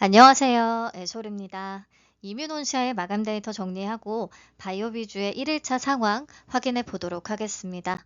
안녕하세요. 애솔입니다. 이뮤논시아의 마감 데이터 정리하고 바이오비주의 1일차 상황 확인해 보도록 하겠습니다.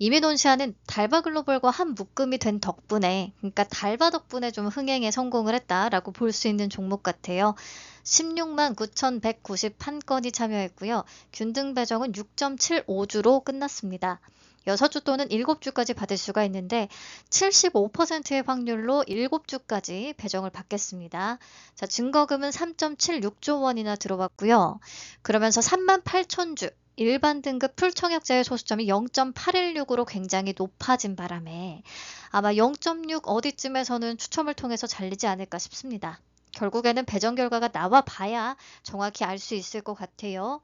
이뮤논시아는 달바 글로벌과 한 묶음이 된 덕분에, 그러니까 달바 덕분에 좀 흥행에 성공을 했다라고 볼 수 있는 종목 같아요. 16만 9,191건이 참여했고요. 균등 배정은 6.75주로 끝났습니다. 6주 또는 7주까지 받을 수가 있는데 75%의 확률로 7주까지 배정을 받겠습니다. 자, 증거금은 3.76조 원이나 들어왔고요. 그러면서 3만 8천 주 일반 등급 풀청약자의 소수점이 0.816으로 굉장히 높아진 바람에 아마 0.6 어디쯤에서는 추첨을 통해서 잘리지 않을까 싶습니다. 결국에는 배정 결과가 나와 봐야 정확히 알 수 있을 것 같아요.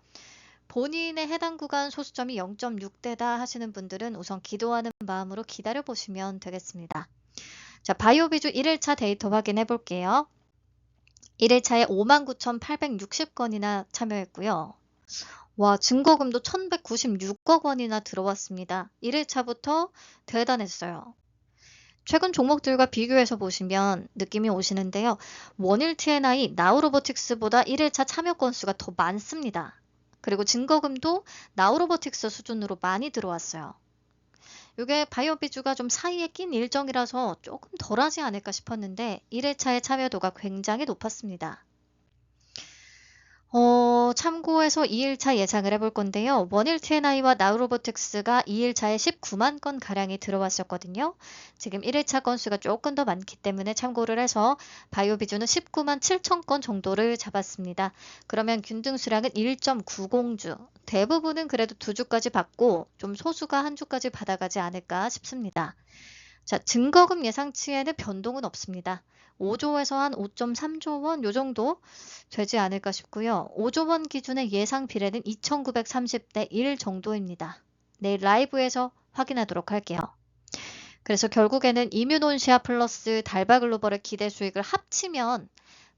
본인의 해당 구간 소수점이 0.6대다 하시는 분들은 우선 기도하는 마음으로 기다려 보시면 되겠습니다. 자, 바이오 비주 1일차 데이터 확인해 볼게요. 1일차에 59,860건이나 참여했고요. 와, 증거금도 1,196억 원이나 들어왔습니다. 1일차부터 대단했어요. 최근 종목들과 비교해서 보시면 느낌이 오시는데요. 원일 TNI 나우로보틱스보다 1일차 참여 건수가 더 많습니다. 그리고 증거금도 나우로보틱스 수준으로 많이 들어왔어요. 이게 바이오 비주가 좀 사이에 낀 일정이라서 조금 덜하지 않을까 싶었는데 1일차의 참여도가 굉장히 높았습니다. 어, 참고해서 2일차 예상을 해볼 건데요. 원일 TNI와 나우로보틱스가 2일차에 19만 건 가량이 들어왔었거든요. 지금 1일차 건수가 조금 더 많기 때문에 참고를 해서 바이오비주는 19만 7천 건 정도를 잡았습니다. 그러면 균등 수량은 1.90주. 대부분은 그래도 두 주까지 받고 좀 소수가 한 주까지 받아가지 않을까 싶습니다. 자, 증거금 예상치에는 변동은 없습니다. 5조에서 한 5.3조 원 요 정도 되지 않을까 싶고요. 5조 원 기준의 예상 비례는 2,930대 1 정도입니다. 내일 라이브에서 확인하도록 할게요. 그래서 결국에는 이뮤논시아 플러스 달바글로벌의 기대 수익을 합치면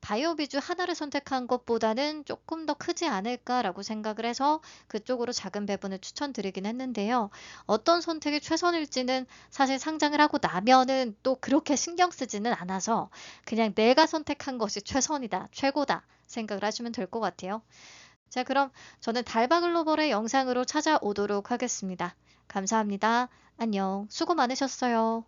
바이오 비주 하나를 선택한 것보다는 조금 더 크지 않을까라고 생각을 해서 그쪽으로 작은 배분을 추천드리긴 했는데요. 어떤 선택이 최선일지는 사실 상장을 하고 나면은 또 그렇게 신경 쓰지는 않아서 그냥 내가 선택한 것이 최선이다, 최고다 생각을 하시면 될 것 같아요. 자, 그럼 저는 달바글로벌의 영상으로 찾아오도록 하겠습니다. 감사합니다. 안녕. 수고 많으셨어요.